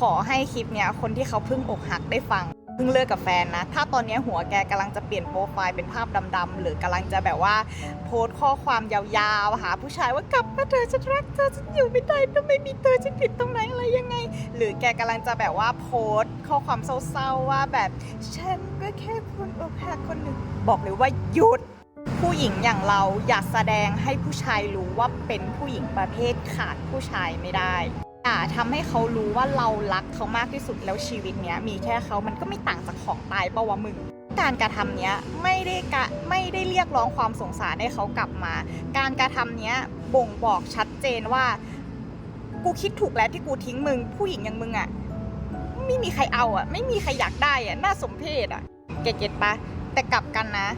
ขอให้คลิปเนี้ยคนที่เขาเพิ่งอกหักได้ฟังเพิ่งเลิกกับแฟนนะ ถ้าตอนนี้หัวแกกำลังจะเปลี่ยนโปรไฟล์เป็นภาพดำๆหรือกำลังจะแบบว่า โพสต์ข้อความยาวๆหาผู้ชายว่ากลับมาเธอะฉันรักเธอฉันอยู่ไม่ได้ถ้าไม่มีเธอฉันผิดตรงไหนอะไรยังไง หรือแกกำลังจะแบบว่าโพสต์ข้อความเศร้าๆว่าแบบฉันก็แค่คนอกหักคนหนึ่งบอกเลยว่าหยุดผู้หญิงอย่างเราอย่าแสดงให้ผู้ชายรู้ว่าเป็นผู้หญิงประเภทขาดผู้ชายไม่ได้ อ่าทำให้เขารู้ว่าเรารักเขามากที่สุดแล้วชีวิตเนี้ยมีแค่เขามันก็ไม่ต่างจากของตายเปะวะมึงการกระทำเนี้ยไม่ได้กะไม่ได้เรียกร้องความสงสารให้เขากลับมา การกระทำเนี้ยบ่งบอกชัดเจนว่า กูคิดถูกแล้วที่กูทิ้งมึง ผู้หญิงอย่างมึงอะไม่มีใครเอาอะไม่มีใครอยากได้อะน่าสมเพชอะแกเก็ตปะแต่กลับกันนะ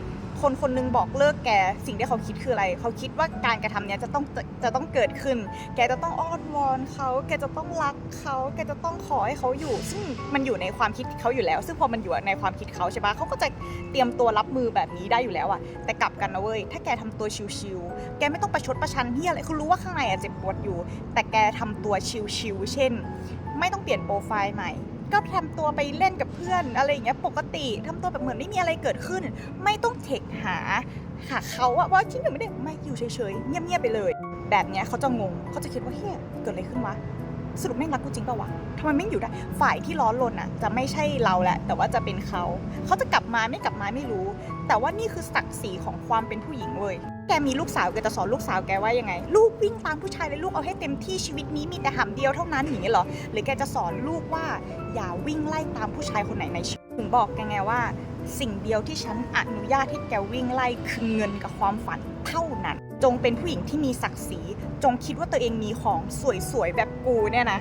คนคนหนึงบอกเลิกแกสิ่งที่เขาคิดคืออะไร เขาคิดว่าการกระทำเนี้ยจะต้องจะจะต้องเกิดขึ้น แกจะต้องอ้อนวอนเขาแกจะต้องรักเขาแกจะต้องขอให้เขาอยู่ ซึ่งมันอยู่ในความคิดเขาอยู่แล้ว ซึ่งพอมันอยู่ในความคิดเขาใช่ปะเขาก็จะเตรียมตัวรับมือแบบนี้ได้อยู่แล้วอะแต่กลับกันนะเว้ยถ้าแกทำตัวชิวๆแกไม่ต้องประชดประชันเฮียอะไรเขารู้ว่าข้างในอะเจ็บปวดอยู่ แต่แกทำตัวชิวๆเช่น ไม่ต้องเปลี่ยนโปรไฟล์ใหม่ ก็ทำตัวไปเล่นกับเพื่อน อะไรอย่างเงี้ยปกติทำตัวแบบเหมือนไม่มีอะไรเกิดขึ้น ไม่ต้องเทคหาหาเขาอะว่าจริงหรือไม่ได้ไม่อยู่เฉยๆเงียบๆไปเลย แบบเนี้ยเขาจะงงเขาจะคิดว่าเฮ้ยเกิดอะไรขึ้นวะสรุปแม่งรักกูจริงปะวะทำไมไม่อยู่ได้ ฝ่ายที่ร้อนรนอะจะไม่ใช่เราแหละ แต่ว่าจะเป็นเขา เขาจะกลับมาไม่กลับมาไม่รู้ แต่ว่านี่คือศักดิ์ศรีของความเป็นผู้หญิงเว้ย แกมีลูกสาวแกจะสอนลูกสาวแกว่ายังไง ลูกวิ่งตามผู้ชายเลยลูกเอาให้เต็มที่ชีวิตนี้มีแต่หำเดียวเท่านั้นอย่างนี้เหรอหรือแกจะสอนลูกว่า อย่าวิ่งไล่ตามผู้ชายคนไหนในชีวิตถึงบอกแกไงว่า สิ่งเดียวที่ฉันอนุญาตให้แกวิ่งไล่คือเงินกับความฝันเท่านั้น จงเป็นผู้หญิงที่มีศักดิ์ศรีจงคิดว่าตัวเองมีของสวยๆแบบกูเนี่ยนะ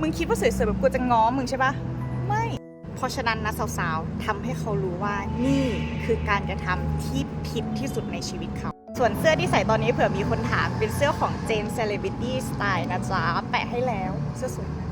มึงคิดว่าสวยๆแบบกูจะง้อมึงใช่ปะไม่ เพราะฉะนั้นนะสาวๆทำให้เขารู้ว่านี่คือการกระทำที่ผิดที่สุดในชีวิตเขา ส่วนเสื้อที่ใส่ตอนนี้เผื่อมีคนถามเป็นเสื้อของ Jane Celebrity Style นะจ๊ะ แปะให้แล้วเสื้อสวยนะ